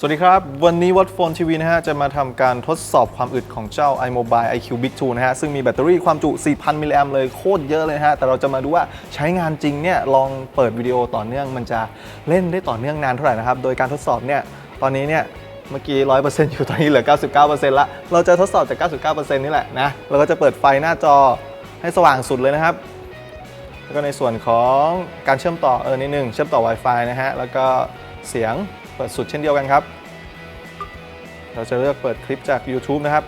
สวัสดีครับ วันนี้วัดโฟนทีวีนะฮะ จะมาทำการทดสอบความอึดของเจ้า iMobile IQ Big 2 นะฮะ ซึ่งมีแบตเตอรี่ความจุ 4,000 มิลลิแอมเลยโคตรเยอะเลยนะฮะ แต่เราจะมาดูว่าใช้งานจริงเนี่ย ลองเปิดวิดีโอต่อเนื่องมันจะเล่นได้ต่อเนื่องนานเท่าไหร่นะครับ โดยการทดสอบเนี่ย ตอนนี้เนี่ยเมื่อกี้ 100%อยู่ตอนนี้เหลือ 99%ละ เราจะทดสอบจาก 99%นี่แหละนะเราก็จะเปิดไฟหน้าจอให้สว่างสุดเลยนะครับ แล้วก็ในส่วนของการเชื่อมต่อเออนิดนึงเชื่อมต่อ Wi-Fi นะฮะแล้วก็ เสียงเปิดสุดเช่นเดียวกันครับ เราจะเลือกเปิดคลิปจาก YouTube นะครับ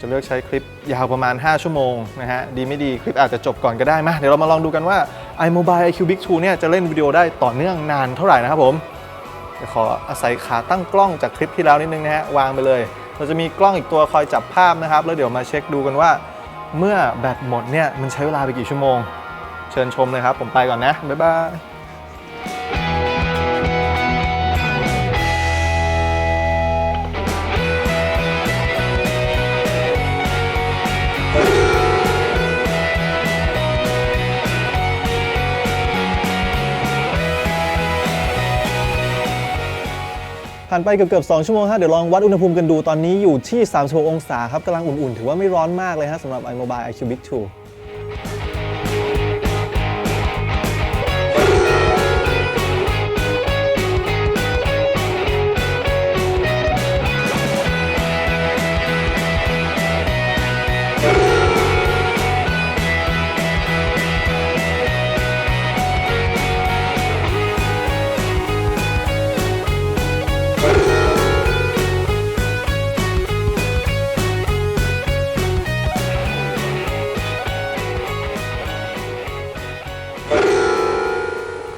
จะเลือกใช้คลิปยาวประมาณ 5 ชั่วโมงนะฮะ ดีไม่ดีคลิปอาจจะจบก่อนก็ได้มาเดี๋ยวเรามาลองดูกันว่า iMobile IQ Big 2เนี่ยจะเล่นวิดีโอได้ต่อเนื่องนานเท่าไหร่นะครับผมเดี๋ยวขออาศัยขาตั้งกล้องจากคลิปที่แล้วนิดนึงนะฮะวางไปเลย เราจะมีกล้องอีกตัวคอยจับภาพนะครับ แล้วเดี๋ยวมาเช็คดูกันว่า เมื่อแบตหมดเนี่ยมันใช้เวลาไปกี่ชั่วโมง เชิญชมเลยครับ ผมไปก่อนนะ บ๊ายบายผ่านไปเกือบเกือบ2ชั่วโมงฮะเดี๋ยวลองวัดอุณหภูมิกันดูตอนนี้อยู่ที่ 36 องศาครับกำลังอุ่นๆ ถือว่าไม่ร้อนมากเลยฮะสำหรับ iMobile IQ Big 2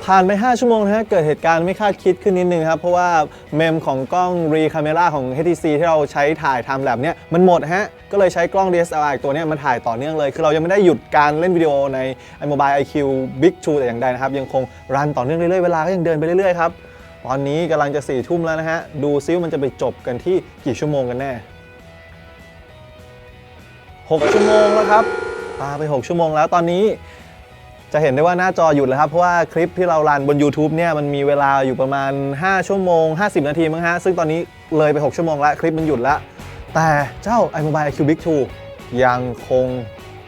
ผ่านไป 5 ชั่วโมงนะฮะ เกิดเหตุการณ์ไม่คาดคิดขึ้นนิดนึงครับ เพราะว่าเมมของกล้อง Re Camera ของ HTC ที่เราใช้ถ่ายทำแลบเนี้ยมันหมดฮะ ก็เลยใช้กล้อง DSLR อีกตัวเนี้ยมาถ่ายต่อเนื่องเลย คือเรายังไม่ได้หยุดการเล่นวิดีโอใน iMobile IQ Big 2แต่อย่างใดนะครับ ยังคงรันต่อเนื่องเรื่อยๆ เวลาก็ยังเดินไปเรื่อยๆ ครับ ตอนนี้กำลังจะ4ทุ่มแล้วนะฮะ ดูซิว่ามันจะไปจบกันที่กี่ชั่วโมงกันแน่ 6 ชั่วโมงแล้วครับปาไป 6 ชั่วโมงแล้วตอนนี้ จะเห็นได้ว่าหน้าจอหยุดแล้วครับ เพราะว่าคลิปที่เรารันบน YouTube เนี่ยมันมีเวลาอยู่ประมาณ 5 ชั่วโมง 50 นาทีมั้งฮะ ซึ่งตอนนี้เลยไป 6 ชั่วโมงแล้วคลิปมันหยุดแล้ว แต่เจ้า iMobile IQ Big 2ยังคง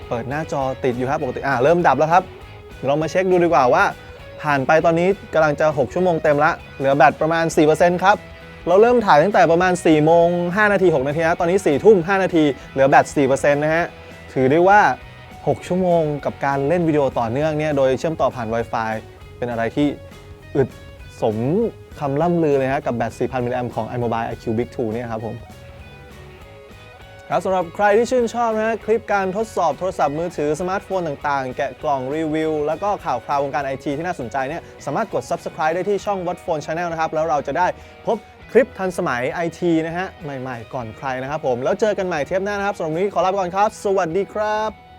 เปิดหน้าจอติดอยู่ครับปกติอ่าเริ่มดับแล้วครับเดี๋ยวเรามาเช็คดูดีกว่าว่า ผ่านไปตอนนี้กำลังจะ 6 ชั่วโมงเต็มละเหลือแบตประมาณ 4%ครับเราเริ่มถ่ายตั้งแต่ประมาณ 4 โมง 5 นาที 6 นาทีนะตอนนี้ 4 ทุ่ม 5 นาที เหลือแบต 4%นะฮะ ถือได้ว่า 6 ชั่วโมงกับการเล่นวิดีโอต่อเนื่องเนี่ยโดยเชื่อมต่อผ่าน Wi-Fi เป็นอะไรที่อึดสมคำล่ำลือเลยฮะกับแบต 4,000 มิลลิแอมของ iMobile IQ Big 2 เนี่ยครับผม ครับสำหรับใครที่ชื่นชอบนะคลิปการทดสอบโทรศัพท์มือถือสมาร์ทโฟนต่างๆ แกะกล่องรีวิว แล้วก็ข่าวคราววงการไอทีที่น่าสนใจเนี่ยสามารถกด Subscribe ได้ที่ช่อง What Phone Channel นะครับ แล้วเราจะได้พบคลิปทันสมัยไอทีนะฮะ ใหม่ๆ ก่อนใครนะครับผม แล้วเจอกันใหม่เทปหน้านะครับสำหรับวันนี้ขอลาไปก่อนครับ สวัสดีครับ